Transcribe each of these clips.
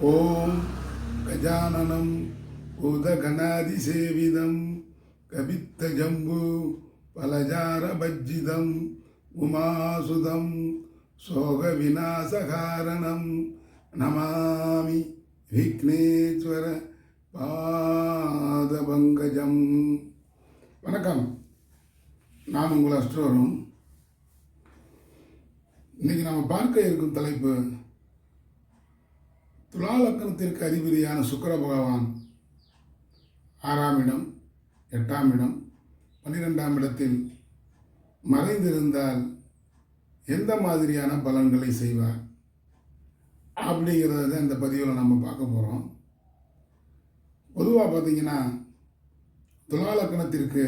ஓம் கஜானனம் பூதகணாதிசேவிதம் கவித்த ஜம்பு பலஜார பஜ்ஜிதம் உமாசுதம் சோக விநாசகாரணம் நமாமி விக்னேஸ்வர பாதபங்கஜம் வணக்கம். நான் உங்கள் அஸ்ட்ரோரும் இன்னைக்கு நம்ம பார்க்க இருக்கும் தலைப்பு துலா லக்கணத்திற்கு அதிபதியான சுக்கர பகவான் ஆறாம் இடம் எட்டாம் இடம் பன்னிரெண்டாம் இடத்தில் மறைந்திருந்தால் எந்த மாதிரியான பலன்களை செய்வார் அப்படிங்கிறத தான் இந்த பதிவில் நம்ம பார்க்க போகிறோம் பொதுவாக பார்த்தீங்கன்னா துலா லக்கணத்திற்கு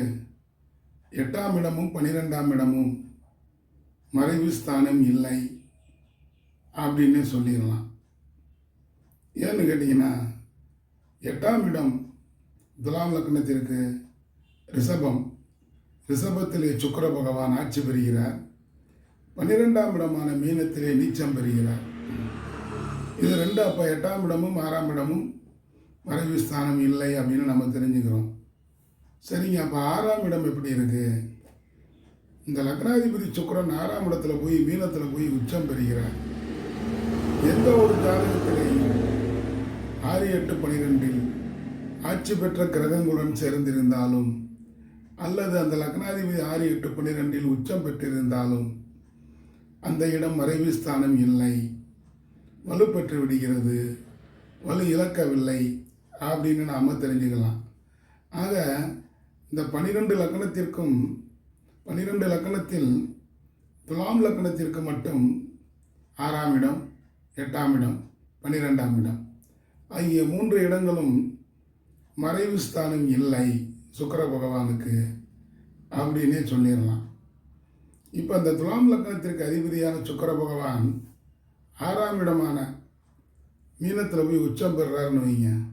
எட்டாம் இடமும் பன்னிரெண்டாம் இடமும் மறைவு ஸ்தானம் இல்லை அப்படின்னு சொல்லிடலாம். ஏன்னு கேட்டிங்கன்னா எட்டாம் இடம் துலாம் லக்னத்திற்கு ரிஷபம். ரிஷபத்திலே சுக்கர பகவான் ஆட்சி பெறுகிறார். பன்னிரெண்டாம் இடமான மீனத்திலே நீச்சம் பெறுகிறார். இது ரெண்டு அப்போ எட்டாம் இடமும் ஆறாம் இடமும் மறைவு ஸ்தானம் இல்லை அப்படின்னு நம்ம தெரிஞ்சுக்கிறோம். சரிங்க அப்போ ஆறாம் இடம் எப்படி இருக்குது இந்த லக்னாதிபதி சுக்கிரன் ஆறாம் இடத்துல போய் மீனத்தில் போய் உச்சம் பெறுகிறார். எந்த ஒரு ஜாதகத்திலேயும் ஆறு எட்டு பனிரெண்டில் ஆட்சி பெற்ற கிரகங்களுடன் சேர்ந்திருந்தாலும் அல்லது அந்த லக்னாதிபதி ஆறு எட்டு பன்னிரெண்டில் உச்சம் பெற்றிருந்தாலும் அந்த இடம் மறைவு ஸ்தானம் இல்லை. வலுப்பெற்று விடுகிறது. வலு இழக்கவில்லை அப்படின்னு நாம் தெரிஞ்சுக்கலாம். ஆக இந்த பனிரெண்டு லக்கணத்திற்கும் பனிரெண்டு லக்கணத்தில் துலாம் லக்கணத்திற்கு மட்டும் ஆறாம் இடம் எட்டாம் இடம் பன்னிரெண்டாம் இடம். ஆகிய மூன்று இடங்களும் மறைவு ஸ்தானம் இல்லை. சுக்கர பகவானுக்கு அப்படின்னே சொல்லிடலாம். இப்போ அந்த துலாம் லக்னத்திற்கு அதிபதியான சுக்கர பகவான் ஆறாம் இடமான மீனத்தில் போய் உச்சம் பெறுறாருன்னு வைங்க.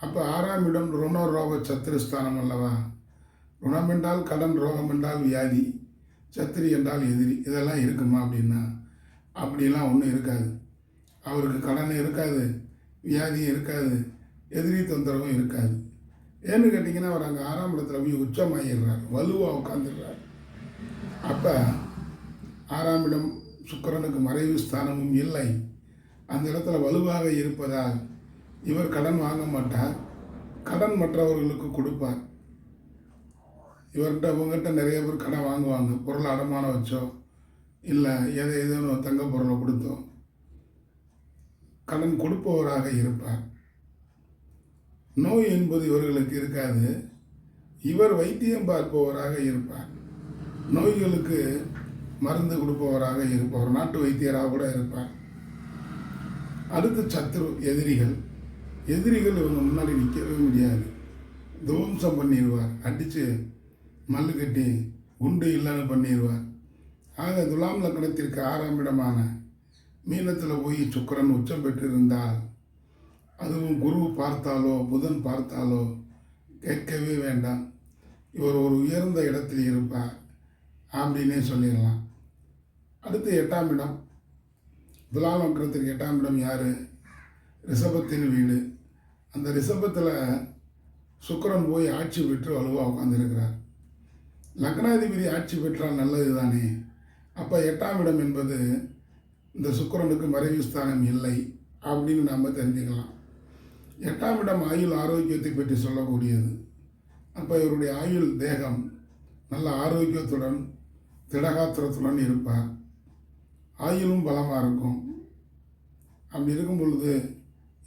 அப்போ ஆறாம் இடம் ருண ரோக சத்திரஸ்தானம் அல்லவா? ருணம் என்றால் கடன் ரோகம் என்றால் வியாதி சத்திரி என்றால் எதிரி. இதெல்லாம் இருக்குமா அப்படின்னா? அப்படிலாம் ஒன்றும் இருக்காது. அவருக்கு கடன் இருக்காது. வியாதியும் இருக்காது. எதிரி தொந்தரவும் இருக்காது. ஏன்னு கேட்டிங்கன்னா அவர் அங்கே ஆறாம் இடத்துல போய் உச்சமாகிடுறார் வலுவாக உட்காந்துடுறார் அப்போ ஆறாம் இடம் சுக்கிரனுக்கு மறைவு ஸ்தானமும் இல்லை. அந்த இடத்துல வலுவாக இருப்பதால் இவர் கடன் வாங்க மாட்டார். கடன் மற்றவர்களுக்கு கொடுப்பார். இவர்கிட்ட உங்ககிட்ட நிறைய பேர் கடன் வாங்குவாங்க. பொருளை அடமானம் வச்சோ இல்லை எதை எதோ தங்க பொருளை கொடுத்தோம் கடன் கொடுப்பவராக இருப்பார். நோய் என்பது இவர்களுக்கு இருக்காது. இவர் வைத்தியம் பார்ப்பவராக இருப்பார். நோய்களுக்கு மருந்து கொடுப்பவராக இருப்பவர் நாட்டு வைத்தியராக கூட இருப்பார். அடுத்து சத்துரு எதிரிகள். எதிரிகள் இவங்க முன்னாடி நிற்கவே முடியாது. துவம்சம் பண்ணிடுவார் அடித்து மல்லு கட்டி குண்டு இல்லைன்னு பண்ணிடுவார் ஆக துலாம் லக்கணத்திற்கு ஆறாம் இடமான மீனத்தில் போய் சுக்கரன் உச்சம் பெற்றிருந்தால் அதுவும் குரு பார்த்தாலோ புதன் பார்த்தாலோ கேட்கவே வேண்டாம். இவர் ஒரு உயர்ந்த இடத்தில் இருப்பார் அப்படின்னே சொல்லிடலாம். அடுத்து எட்டாம் இடம். துலாம் வக்கரத்துக்கு எட்டாம் இடம் யார்? ரிஷபத்தின் வீடு. அந்த ரிஷபத்தில் சுக்கரன் போய் ஆட்சி பெற்று வலுவாக உட்காந்துருக்கிறார் லக்னாதிபதி ஆட்சி பெற்றால் நல்லது தானே அப்போ எட்டாம் இடம் என்பது இந்த சுக்கரனுக்கு மறைவு ஸ்தானம் இல்லை அப்படின்னு நாம் தெரிஞ்சுக்கலாம். எட்டாம் இடம் ஆயுள் ஆரோக்கியத்தை பற்றி சொல்லக்கூடியது. அப்போ இவருடைய ஆயுள் தேகம் நல்ல ஆரோக்கியத்துடன் திடகாத்திரத்துடன் இருப்பார். ஆயுளும் பலமாக இருக்கும். அப்படி இருக்கும் பொழுது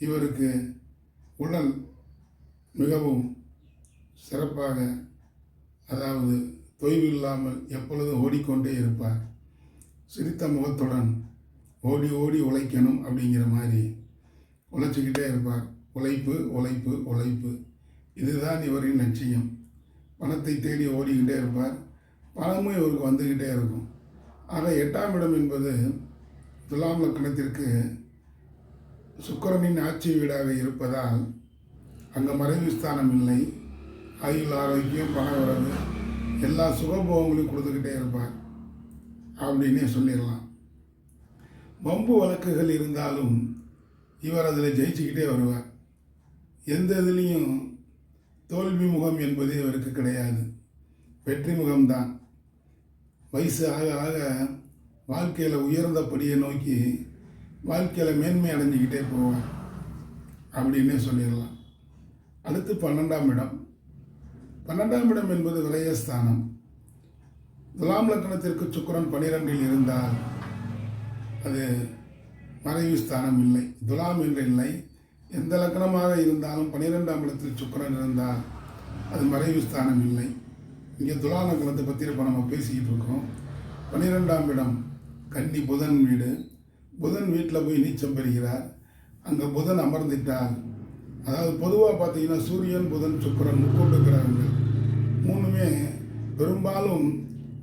இவருக்கு உடல் மிகவும் சிறப்பாக அதாவது தொய்வு இல்லாமல் எப்பொழுதும் ஓடிக்கொண்டே இருப்பார். சிரித்த முகத்துடன் ஓடி ஓடி உழைக்கணும் அப்படிங்கிற மாதிரி உழைச்சிக்கிட்டே இருப்பார். உழைப்பு உழைப்பு உழைப்பு. இதுதான் இவரின் லட்சியம். பணத்தை தேடி ஓடிக்கிட்டே இருப்பார். பணமும் இவருக்கு வந்துக்கிட்டே இருக்கும். ஆக எட்டாம் இடம் என்பது துலாம் லக்கணத்திற்கு சுக்கரனின் ஆட்சி வீடாக இருப்பதால் அங்கே மறைவு ஸ்தானம் இல்லை. ஆயுள் ஆரோக்கியம் பண வரவு எல்லா சுகபோகங்களையும் கொடுத்துக்கிட்டே இருப்பார். அப்படின்னே சொல்லிடலாம். வம்பு வழக்குகள் இருந்தாலும் இவர் அதில் ஜெயிச்சுக்கிட்டே வருவார். எந்த இதுலேயும் தோல்வி முகம் என்பது இவருக்கு கிடையாது. வெற்றி முகம்தான் வயசு ஆக ஆக வாழ்க்கையில் உயர்ந்த படியை நோக்கி வாழ்க்கையில் மேன்மை அடைஞ்சிக்கிட்டே போவார் அப்படின்னே சொல்லிடலாம். அடுத்து பன்னெண்டாம் இடம். பன்னெண்டாம் இடம் என்பது விரயஸ்தானம். துலாம் லக்னத்திற்கு சுக்கரன் பனிரெண்டில் இருந்தால் அது மறைவு ஸ்தானம் இல்லை துலாம் என்று இல்லை எந்த லக்கணமாக இருந்தாலும் பனிரெண்டாம் இடத்தில் சுக்கிரன் இருந்தால் அது மறைவு ஸ்தானம் இல்லை. இங்கே துலா லக்கணத்தை பற்றி இப்போ நம்ம பேசிக்கிட்டு இருக்கோம். பன்னிரெண்டாம் இடம் கன்னி புதன் வீடு. புதன் வீட்டில் போய் நீச்சம் பெறுகிறார். அங்கே புதன் அமர்ந்துட்டார். அதாவது பொதுவாக பார்த்தீங்கன்னா சூரியன் புதன் சுக்கிரன் முக்கோட்டு கிரகங்கள் மூணுமே பெரும்பாலும்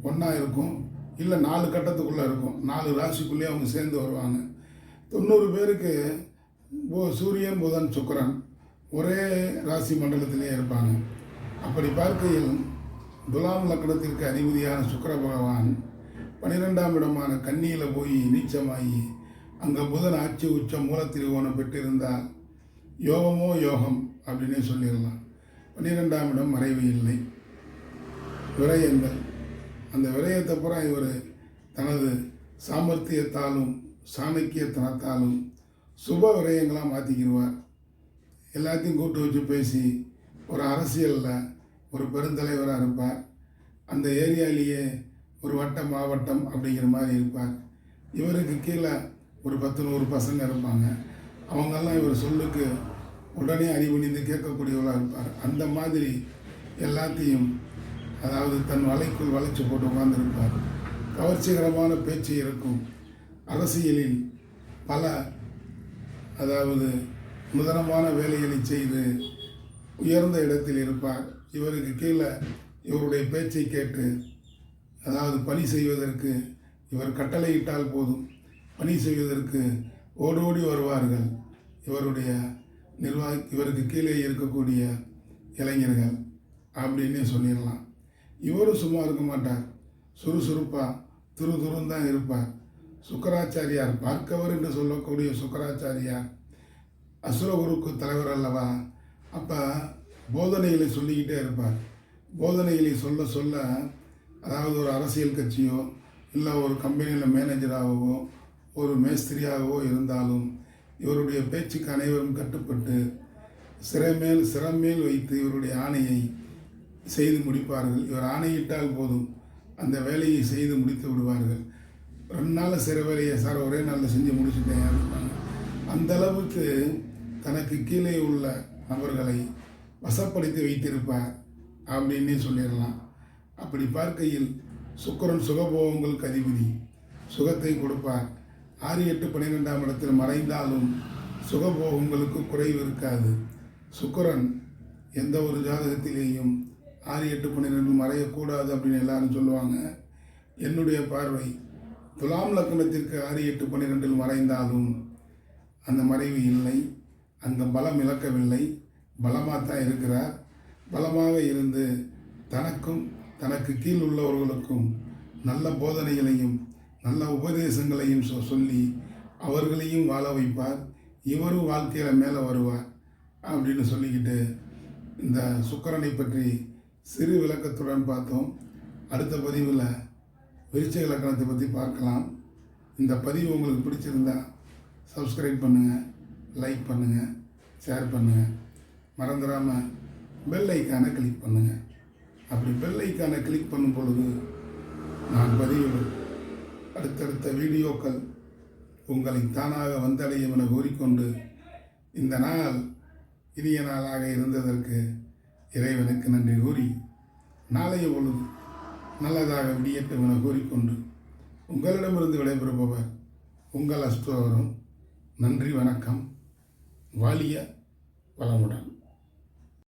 ஒன்றா இருக்கும். இல்லை நாலு கட்டத்துக்குள்ளே இருக்கும். நாலு ராசிக்குள்ளேயே அவங்க சேர்ந்து வருவாங்க. தொண்ணூறு பேருக்கு பு- சூரியன் புதன் சுக்கரன் ஒரே ராசி மண்டலத்திலே இருப்பாங்க. அப்படி பார்க்கையில் துலாம் லக்னத்திற்கு அதிபதியான சுக்கிர பகவான் பனிரெண்டாம் இடமான கன்னியில் போய் நீச்சமாகி அங்கே புதன் ஆட்சி உச்சம் மூலத்திருவோணம் பெற்றிருந்தால் யோகமோ யோகம் அப்படின்னே சொல்லிடலாம். பன்னிரெண்டாம் இடம் மறைவு இல்லை. விரயங்கள். அந்த விரயத்தை பூரா இவர் தனது சாமர்த்தியத்தாலும் சாணக்கியத்தனத்தாலும் சுப விரயங்களாக மாற்றிக்கிடுவார் எல்லாத்தையும் கூட்டு வச்சு பேசி ஒரு அரசியலில் ஒரு பெருந்தலைவராக இருப்பார். அந்த ஏரியாலேயே ஒரு வட்டம் மாவட்டம் அப்படிங்கிற மாதிரி இருப்பார். இவருக்கு கீழே ஒரு பத்து நூறு பசங்க இருப்பாங்க. அவங்கெல்லாம் இவர் சொல்லுக்கு உடனே அறிவுணிந்து கேட்கக்கூடியவராக இருப்பார். அந்த மாதிரி எல்லாத்தையும் அதாவது தன் வலைக்குள் வளைச்சு போட்டு உட்கார்ந்திருப்பார். கவர்ச்சிகரமான பேச்சு இருக்கும். அரசியலில் பல அதாவது நுதனமான வேலைகளை செய்து உயர்ந்த இடத்தில் இருப்பார். இவருக்கு கீழே இவருடைய பேச்சை கேட்டு அதாவது பணி செய்வதற்கு இவர் கட்டளையிட்டால் போதும். பணி செய்வதற்கு ஓடோடி வருவார்கள். இவருடைய நிர்வாக இவருக்கு கீழே இருக்கக்கூடிய இளைஞர்கள். அப்படின்னே சொல்லிடலாம். இவரும் சும்மா இருக்க மாட்டார். சுறுசுறுப்பாக துரு துருந்தான் இருப்பார். சுக்கராச்சாரியார் பார்க்கவர் என்று சொல்லக்கூடிய சுக்கராச்சாரியார் அசுரகுருக்கு தலைவர் அல்லவா? அப்போ போதனைகளை சொல்லிக்கிட்டே இருப்பார். போதனைகளை சொல்ல சொல்ல அதாவது ஒரு அரசியல் கட்சியோ இல்லை ஒரு கம்பெனியில் மேனேஜராகவோ ஒரு மேஸ்திரியாகவோ இருந்தாலும் இவருடைய பேச்சுக்கு அனைவரும் கட்டுப்பட்டு சிறைமேல் சிறமேல் வைத்து இவருடைய ஆணையை செய்து முடிப்பார்கள். இவர் ஆணையிட்டால் போதும். அந்த வேலையை செய்து முடித்து விடுவார்கள். ரெண்டு நாள் சிற வேலையை சார் ஒரே நாளில் செஞ்சு முடிச்சுட்டேன் அப்படின்னாங்க அந்த அளவுக்கு தனக்கு கீழே உள்ள நபர்களை வசப்படுத்தி வைத்திருப்பார் அப்படின்னே சொல்லிடலாம். அப்படி பார்க்கையில் சுக்கரன் சுகபோகங்களுக்கு அதிபதி சுகத்தை கொடுப்பார். ஆறு எட்டு பன்னிரெண்டாம் இடத்தில் மறைந்தாலும் சுகபோகங்களுக்கு குறைவு இருக்காது. சுக்கரன் எந்த ஒரு ஜாதகத்திலேயும் ஆறு எட்டு பன்னிரெண்டு மறையக்கூடாது அப்படின்னு எல்லாரும் சொல்லுவாங்க. என்னுடைய பார்வை துலாம் லக்னத்திற்கு ஆறு எட்டு பன்னிரெண்டில் மறைந்தாலும் அந்த மறைவு இல்லை. அந்த பலம் இழக்கவில்லை. பலமாக தான் இருக்கிறார். பலமாக இருந்து தனக்கும் தனக்கு கீழ் உள்ளவர்களுக்கும் நல்ல போதனைகளையும் நல்ல உபதேசங்களையும் சொ- சொல்லி அவர்களையும் வாழ வைப்பார். இவரும் வாழ்க்கையில் மேலே வருவார் அப்படின்னு சொல்லிக்கிட்டு இந்த சுக்கரனை பற்றி சிறு விளக்கத்துடன் பார்த்தோம். அடுத்த பதிவில் விருச்ச இலக்கணத்தை பற்றி பார்க்கலாம். இந்த பதிவு உங்களுக்கு பிடிச்சிருந்தா சப்ஸ்கிரைப் பண்ணுங்கள் லைக் பண்ணுங்கள் ஷேர் பண்ணுங்கள் மறந்துடாமல் பெல் ஐக்கானை கிளிக் பண்ணுங்கள் அப்படி பெல் ஐக்கானை கிளிக் பண்ணும் பொழுது நான் பதிவு அடுத்தடுத்த வீடியோக்கள் உங்களை தானாக வந்தடையும் என கூறிக்கொண்டு இந்த நாள் இனிய நாளாக இருந்ததற்கு இறைவனுக்கு நன்றி கூறி நாளைய பொழுது நல்லதாக விடியட்டும் என கூறிக்கொண்டு உங்களிடமிருந்து விடைபெறுபவர் உங்கள் அஸ்தோவரும் நன்றி வணக்கம். வாலிய வளமுடன்.